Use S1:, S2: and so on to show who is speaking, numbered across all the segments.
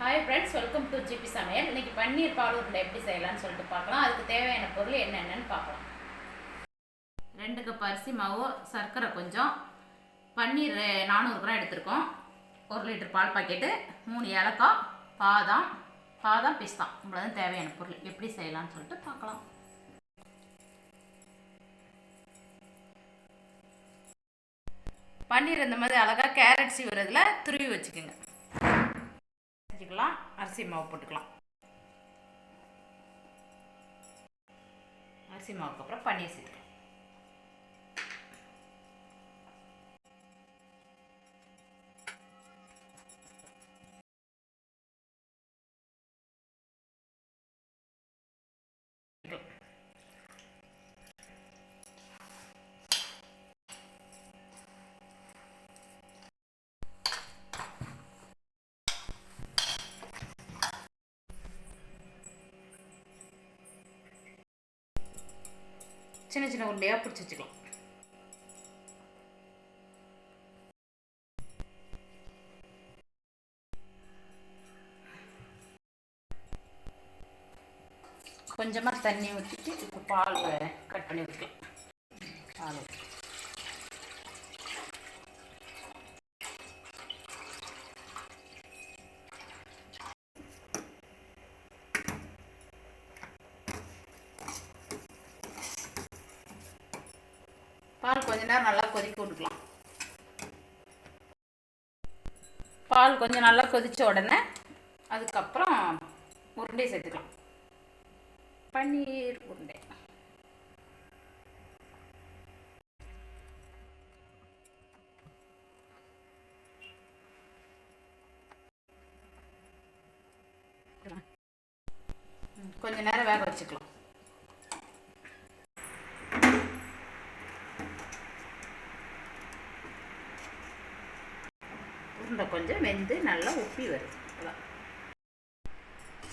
S1: Hi friends welcome to G சமையல் இன்னைக்கு பன்னீர் பால் உருண்டை எப்படி செய்யலாம்னு சொல்லிட்டு பார்க்கலாம். அதுக்கு தேவையான பொருள் என்னென்னன்னு பார்க்கலாம். ரெண்டு கப் அரிசி மாவு சர்க்கரை கொஞ்சம். பன்னீர் நானூறு கிராம் எடுத்திருக்கோம். ஒரு லிட்டர் பால் பாக்கெட்டு. மூணு ஏலக்காய் பாதாம். பாதாம் பிஸ்தா. இவ்வளோதான் தேவையான பொருள். எப்படி செய்யலாம்னு சொல்லிட்டு பார்க்கலாம். பன்னீர் இந்த மாதிரி அழகாக கேரட் சீவுறதுல துருவி வச்சுக்கோங்க. போட்டுக்கலாம். அரிசி மாவு போட்டுக்கலாம். அரிசி மாவுக்கு அப்புறம் பன்னீர் சேர்த்துக்கலாம். சின்ன சின்ன உருண்டையாக பிடிச்சி வச்சுக்கலாம். கொஞ்சமாக தண்ணி ஊற்றிட்டு இப்போ பால் கட் பண்ணி ஊற்றிக்கலாம் பால் ஊற்றி பால் கொஞ்ச நேரம் நல்லா கொதிக்க விட்டுக்கலாம். பால் கொஞ்சம் நல்லா கொதித்த உடனே அதுக்கப்புறம் உருண்டை சேர்த்துக்கலாம். பன்னீர் உருண்டை. கொஞ்ச நேரம் வேக வச்சுக்கலாம். உருண்டை கொஞ்சம் வெந்து நல்லா உப்பி வருது. அதான்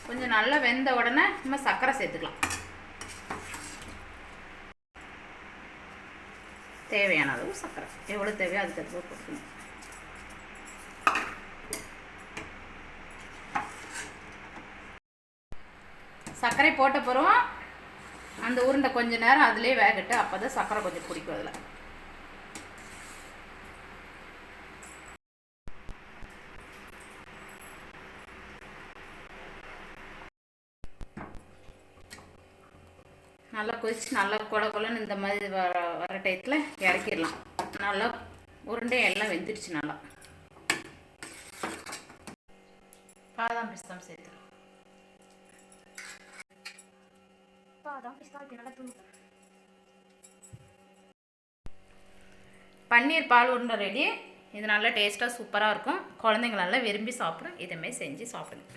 S1: கொஞ்சம் நல்லா வெந்த உடனே நம்ம சர்க்கரை சேர்த்துக்கலாம். தேவையான அளவு சர்க்கரை. எவ்வளோ தேவையோ அதுக்கு தகுந்த கொடுக்கணும் சர்க்கரை போட்ட பிறகு அந்த உருண்டை கொஞ்ச நேரம் அதிலே வேகட்டு அப்போ தான் சர்க்கரை கொஞ்சம் பிடிக்கும் அதில். நல்லா கொதிச்சு நல்லா கொல கொலன்னு இந்த மாதிரி வர வர டயத்தில் இறக்கிடலாம். நல்லா உருண்டை எல்லாம் வெந்துடுச்சு நல்லா. பாதாம் பிஸ்தாம் சேர்த்துக்கலாம். பாதாம் பிஸ்தா இப்படி நல்லா தூள் பன்னீர் பால் உருண்டை ரெடி இது நல்லா டேஸ்ட்டாக சூப்பராக இருக்கும். குழந்தைங்க நல்லா விரும்பி சாப்பிடும் இதுமாரி செஞ்சு சாப்பிடுங்க.